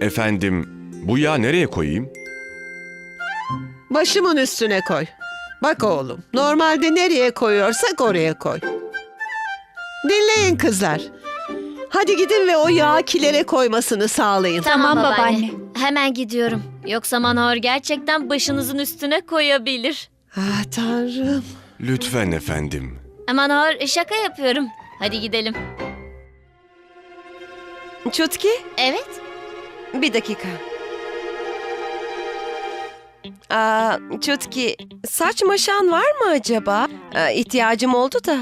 Efendim, bu yağı nereye koyayım? Başımın üstüne koy. Bak oğlum, normalde nereye koyuyorsak oraya koy. Dinleyin kızlar. Hadi gidin ve o yağı kilere koymasını sağlayın. Tamam, Tamam babaanne. babaanne. Hemen gidiyorum. Yoksa Manor gerçekten başınızın üstüne koyabilir. Ah tanrım. Lütfen efendim. Manor şaka yapıyorum. Hadi gidelim. Çutki, Evet. Bir dakika. Aa, Çutki, saç maşan var mı acaba? Aa, ihtiyacım oldu da.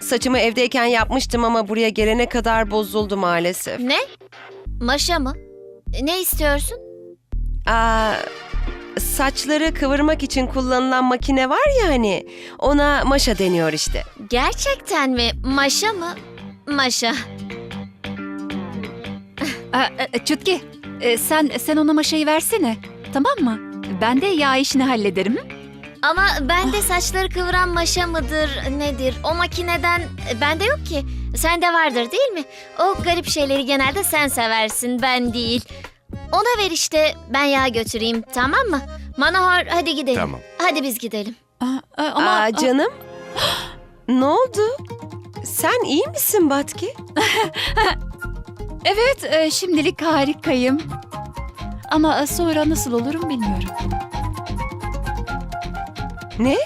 Saçımı evdeyken yapmıştım ama buraya gelene kadar bozuldu maalesef. Ne? Maşa mı? Ne istiyorsun? Aa, saçları kıvırmak için kullanılan makine var ya hani. Ona maşa deniyor işte. Gerçekten mi? Maşa mı? Maşa. Aa, e, Çutki, e, sen sen ona maşayı versene. Tamam mı? Ben de yağ işini hallederim. hı? Ama bende saçları kıvıran maşa mıdır nedir? O makineden e, bende yok ki. Sende vardır değil mi? O garip şeyleri genelde sen seversin ben değil. Ona ver işte ben yağ götüreyim tamam mı? Manohar hadi gidelim. Tamam. Hadi biz gidelim. Aa, aa, ama Aa, canım. ne oldu? Sen iyi misin Batki? evet, e, şimdilik harikayım. Ama e, sonra nasıl olurum bilmiyorum. Ne?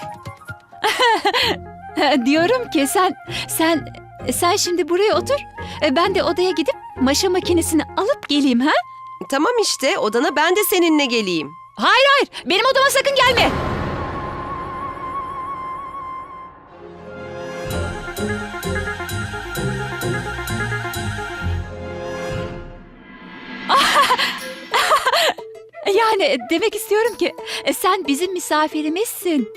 Diyorum ki sen sen sen şimdi buraya otur. E, Ben de odaya gidip maşa makinesini alıp geleyim ha? Tamam işte odana ben de seninle geleyim. Hayır hayır, benim odama sakın gelme. Yani demek istiyorum ki e, sen bizim misafirimizsin.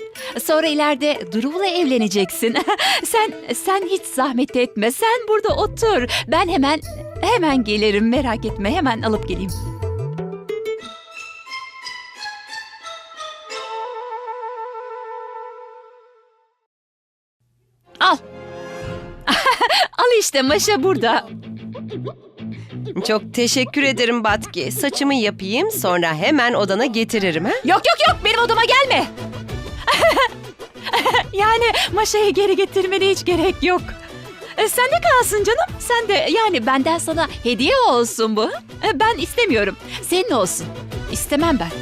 Sonra ileride Durul'la evleneceksin. sen sen hiç zahmet etme. Sen burada otur. Ben hemen hemen gelirim. Merak etme. Hemen alıp geleyim. Al. Al işte maşa burada. Çok teşekkür ederim Batki. Saçımı yapayım sonra hemen odana getiririm ha? Yok yok yok benim odama gelme. yani maşayı geri getirmene hiç gerek yok. E, sen de kalsın canım. Sen de yani benden sana hediye olsun bu. E, ben istemiyorum. Senin olsun. İstemem ben.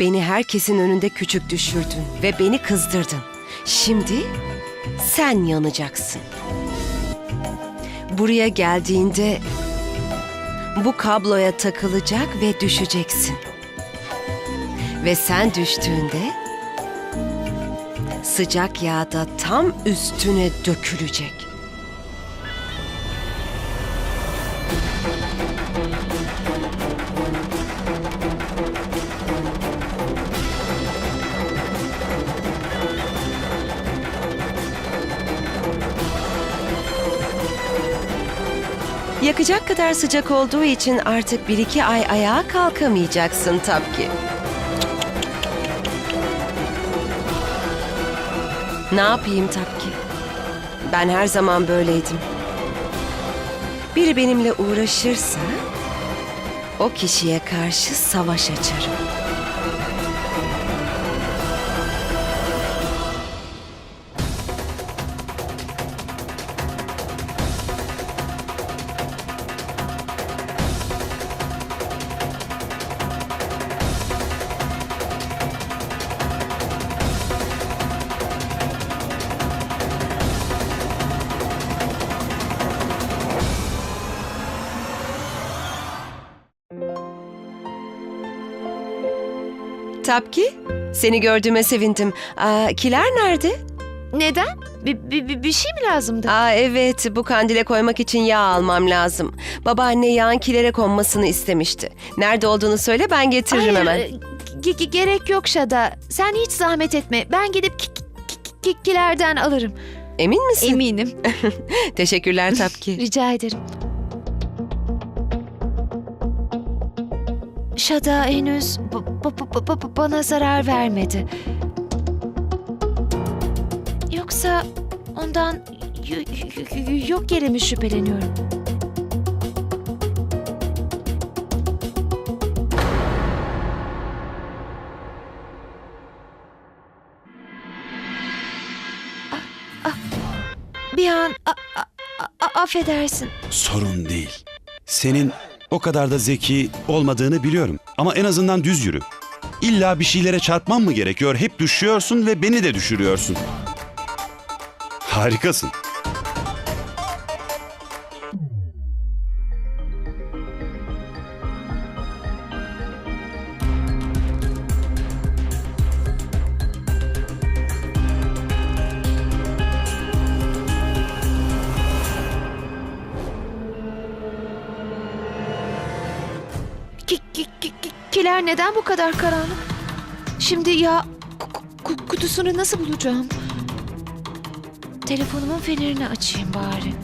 Beni herkesin önünde küçük düşürdün ve beni kızdırdın. Şimdi sen yanacaksın. Buraya geldiğinde bu kabloya takılacak ve düşeceksin. Ve sen düştüğünde sıcak yağda tam üstüne dökülecek. Yakacak kadar sıcak olduğu için artık bir iki ay ayağa kalkamayacaksın Tapki. Ne yapayım Tapki? Ben her zaman böyleydim. Biri benimle uğraşırsa o kişiye karşı savaş açarım. Tapki, seni gördüğüme sevindim. Aa, kiler nerede? Neden? Bir, bir, bir- şey mi lazımdı? Aa evet, bu kandile koymak için yağ almam lazım. Babaanne yağın kilere konmasını istemişti. Nerede olduğunu söyle ben getiririm Hayır, hemen. e, ge- ge- gerek yok Şada. Sen hiç zahmet etme. Ben gidip ki- ki- ki- kilerden alırım. Emin misin? Eminim. Teşekkürler Tapki. Rica ederim. Şada henüz bana zarar vermedi. Yoksa ondan yok yere mi şüpheleniyorum? Ah, ah. Bir an affedersin. Sorun değil. Senin o kadar da zeki olmadığını biliyorum. Ama en azından düz yürü. İlla bir şeylere çarpman mı gerekiyor? Hep düşüyorsun ve beni de düşürüyorsun. Harikasın. Ki- ki- kiler neden bu kadar karanlık? Şimdi ya ku- ku- kutusunu nasıl bulacağım? Telefonumun fenerini açayım bari.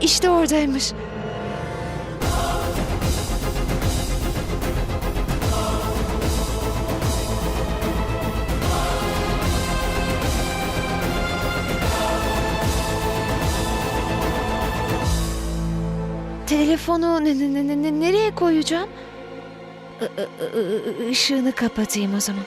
İşte oradaymış. Telefonu ne, ne, ne, ne- nereye koyacağım? I- ışığını kapatayım o zaman.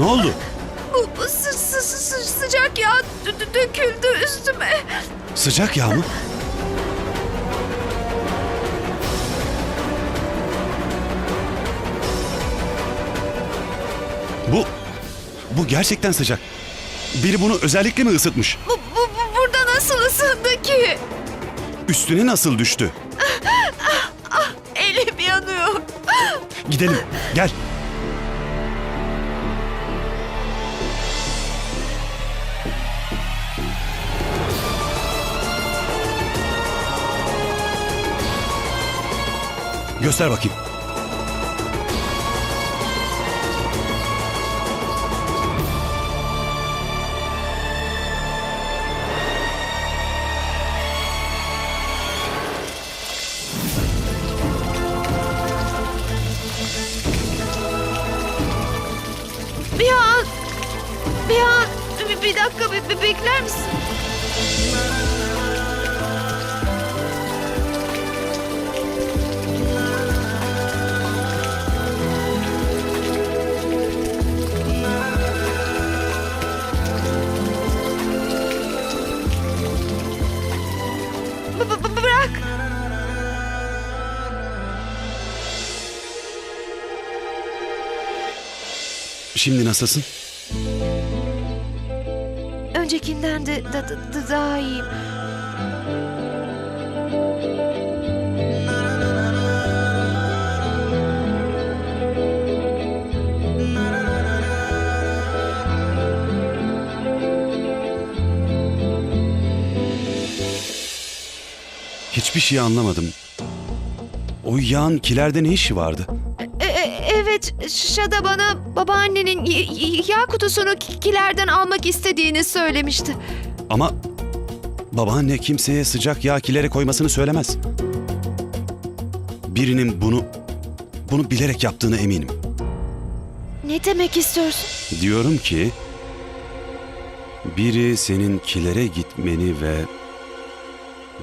Ne oldu? Bu, bu sı- sı- sı- sıcak yağ dö- dö- döküldü üstüme. Sıcak yağ mı? Bu, bu gerçekten sıcak. Biri bunu özellikle mi ısıtmış? Bu, bu, bu burada nasıl ısındı ki? Üstüne nasıl düştü? Elim yanıyor. Gidelim, gel. Göster bakayım. Bir an, bir an, bir, bir dakika be- be- bekler misin? Şimdi nasılsın? Öncekinden de, da- da- da- daha iyiyim. Hiçbir şey anlamadım. O yağın kilerde ne işi vardı? E- e- evet, Şada bana babaannenin yağ kutusunu ki- kilerden almak istediğini söylemişti. Ama babaanne kimseye sıcak yağ kilere koymasını söylemez. Birinin bunu bunu bilerek yaptığına eminim. Ne demek istiyorsun? Diyorum ki biri senin kilere gitmeni ve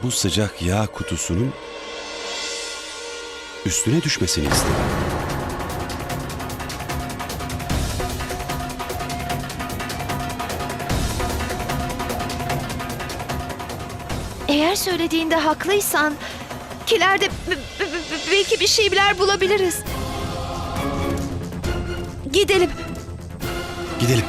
bu sıcak yağ kutusunun üstüne düşmesini istedi. Söylediğinde haklıysan kilerde belki bir şeyler bulabiliriz. Gidelim. Gidelim.